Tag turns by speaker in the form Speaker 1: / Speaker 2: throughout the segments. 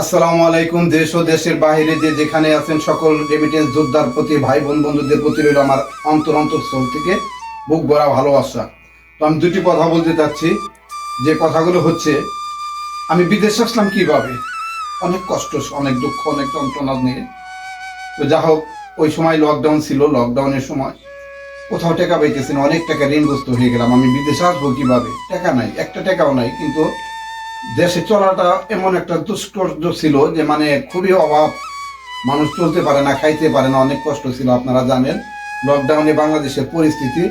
Speaker 1: আসসালামু আলাইকুম, দেশ ও দেশের বাইরে যে যেখানে আছেন সকল রেমিটেন্স যোদ্ধার প্রতি ভাই বোন বন্ধুদের প্রতি রইল আমার অন্তর অন্তর অন্তঃস্থল থেকে বুক ভরা ভালোবাসা। তো আমি দুটি কথা বলতে চাচ্ছি। যে কথাগুলো হচ্ছে, আমি বিদেশে আসলাম কীভাবে? অনেক কষ্ট, অনেক দুঃখ, অনেক যন্ত্রণা নিয়ে। তো যা হোক, ওই সময় লকডাউন ছিল লকডাউনের সময় কোথাও টাকা পাইতেছি না, অনেক টাকা ঋণগ্রস্ত হয়ে গেলাম। আমি বিদেশে আসব কীভাবে? টাকা নাই, একটা টাকাও নাই, কিন্তু দেশে চলাটা এমন একটা দুষ্কর্য ছিল যে মানে খুবই অভাব। মানুষ চলতে পারে না, খাইতে পারে না, অনেক কষ্ট ছিল, আপনারা জানেন। লকডাউনে বাংলাদেশের পরিস্থিতি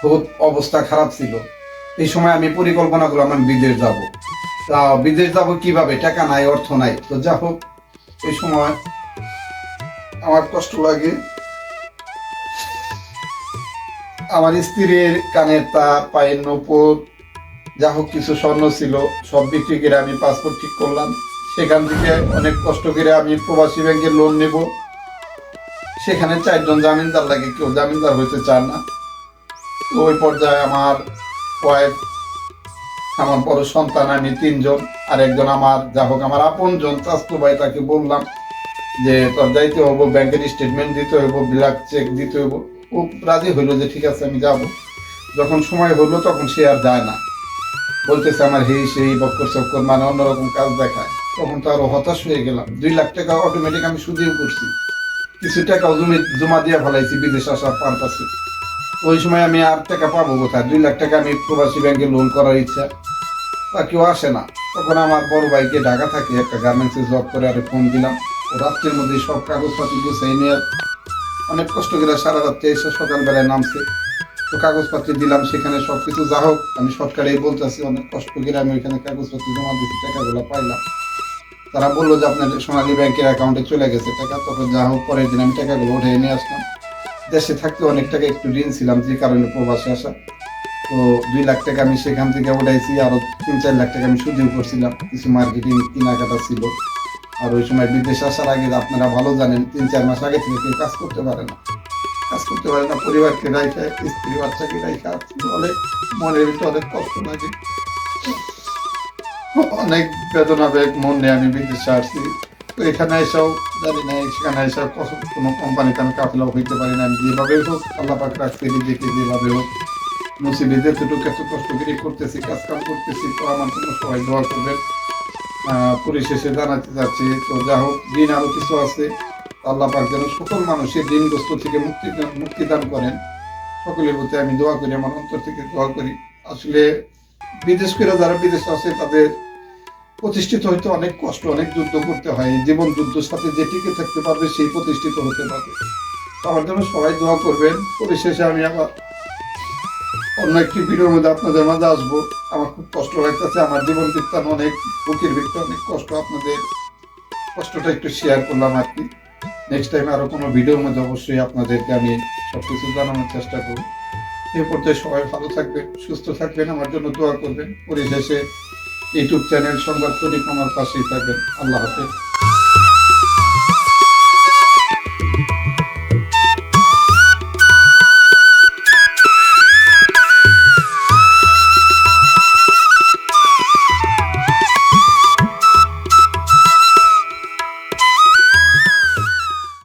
Speaker 1: খুব অবস্থা খারাপ ছিল। এই সময় আমি পরিকল্পনা করলাম আমি বিদেশ যাব। তা বিদেশ যাব কীভাবে? টাকা নাই, অর্থ নাই। তো যা হোক, এই সময় আমার কষ্ট লাগে। আমার স্ত্রীর কানের তা পায়ের নপুর যা হোক, কিছু স্বর্ণ ছিল, সব বিক্রি করে আমি পাসপোর্ট ঠিক করলাম। সেখান থেকে অনেক কষ্ট করে আমি প্রবাসী ব্যাংকে লোন নেব। সেখানে চারজন জামিনদার লাগে, কেউ জামিনদার হইতে চায় না। তো ওই পর্যায়ে আমার ওয়াইফ আমার বড় সন্তান, আমি তিনজন আর একজন আমার, যা হোক, আমার আপনজন চাস্তু ভাই, তাকে বললাম যে, তোর যাইতে হব ব্যাংকের স্টেটমেন্ট দিতে হইব, ব্ল্যাক চেক দিতে হইব। ও রাজি হইল যে, ঠিক আছে, আমি যাব। যখন সময় হলো তখন সে আর যায় না। বলতেছে আমার হেই সেই বক্কর চক্কর মানে অন্যরকম কাজ দেখায়। তখন তো আরও হতাশ হয়ে গেলাম। দুই লাখ টাকা অটোমেটিক আমি সুদেও করছি। কিছু টাকা জমি জমা দিয়ে ফেলাইছি, বিদেশ আসার পারপাসে ওই সময় আমি আর টাকা পাবো কোথায়? দুই লাখ টাকা আমি প্রবাসী ব্যাংকে লোন করার ইচ্ছা। তা কেউ আসে না। তখন আমার বড় ভাইকে ঢাকা থাকে, একটা গার্মেন্টসে জব করে, আর ফোন দিলাম। রাত্রের মধ্যে সব কাগজপাতি গুছাই নিয়ে অনেক কষ্ট করে সারা রাত্রে এসে সকালবেলায় নামছে। তো কাগজপত্র দিলাম, সেখানে সব কিছু যা হোক, আমি সরকারেই বলতেছি, অনেক কষ্ট করে আমি ওইখানে কাগজপত্র জমা দিচ্ছি টাকাগুলো পাইলাম। তারা বলল যে আপনার সোনালী ব্যাংকের অ্যাকাউন্টে চলে গেছে টাকা, তখন যা হোক পরের দিন আমি টাকাগুলো উঠে নিয়ে আসলাম। দেশে থাকতে অনেক টাকা একটু ঋণ ছিলাম, যে কারণে প্রবাসে আসা। তো দুই লাখ টাকা আমি সেখান থেকে উঠাইছি, আরও তিন চার লাখ টাকা আমি সুযোগ করছিলাম, কিছু মার্কেটিং কেনাকাটা ছিল। আর ওই সময় বিদেশে আসার আগে আপনারা ভালো জানেন, তিন চার মাস আগে থেকে কেউ কাজ করতে পারে না। কাজ করতে পারে না পরিবারকে রাইখে স্ত্রী বাচ্চাকে রাইখে বলে মনের ভিতরে অনেক কষ্ট লাগে। অনেক বেদনা বেগ মন নিয়ে আমি বিদেশে আসছি। তো এখানে এসেও, জানি না সেখানে এসে কত- কোনো কোম্পানিতে আমি কাফেলাও হইতে পারি না, আমি যেভাবে হোক আল্লাহ পাক রাখতে নিজেকে যেভাবে হোক। মুসিবে যেতটুকু এত কষ্ট করে করতেছি কাজ কাম করতেছি, তো আমার জন্য সবাই দোয়া করবেন। পরিশেষে জানাতে চাচ্ছি, তো যা হোক দিন আরও কিছু আছে। আল্লাহ যেন সকল মানুষের ঋণগ্রস্ত থেকে মুক্তি মুক্তি দান করেন। সকলের প্রতি আমি দোয়া করি, আমার অন্তর থেকে দোয়া করি। আসলে বিদেশ করে যারা বিদেশে আছে, তাদের প্রতিষ্ঠিত হইতে অনেক কষ্ট, অনেক যুদ্ধ করতে হয়। জীবন যুদ্ধের সাথে যে টিকে থাকতে পারবে, সেই প্রতিষ্ঠিত হতে পারবে। আমার জন্য সবাই দোয়া করবেন। পরিশেষে আমি আবার অন্য একটি ভিডিওর মধ্যে আপনাদের মাঝে আসব। আমার খুব কষ্ট লাগতেছে, আমার জীবন বৃত্তান্ত অনেক, বুকের ভিতরে অনেক কষ্ট। আপনাদের কষ্টটা একটু শেয়ার করলাম আর কি। নেক্সট টাইম আরও কোনো ভিডিওর মধ্যে অবশ্যই আপনাদেরকে আমি সব কিছু জানানোর চেষ্টা করব। এই পর্যায়ে সবাই ভালো থাকবেন, সুস্থ থাকবেন, আমার জন্য দোয়া করবেন। পরিশেষে ইউটিউব চ্যানেল সংবাদ পরিক্রমার আমার পাশেই থাকবেন। আল্লাহ হাফেজ।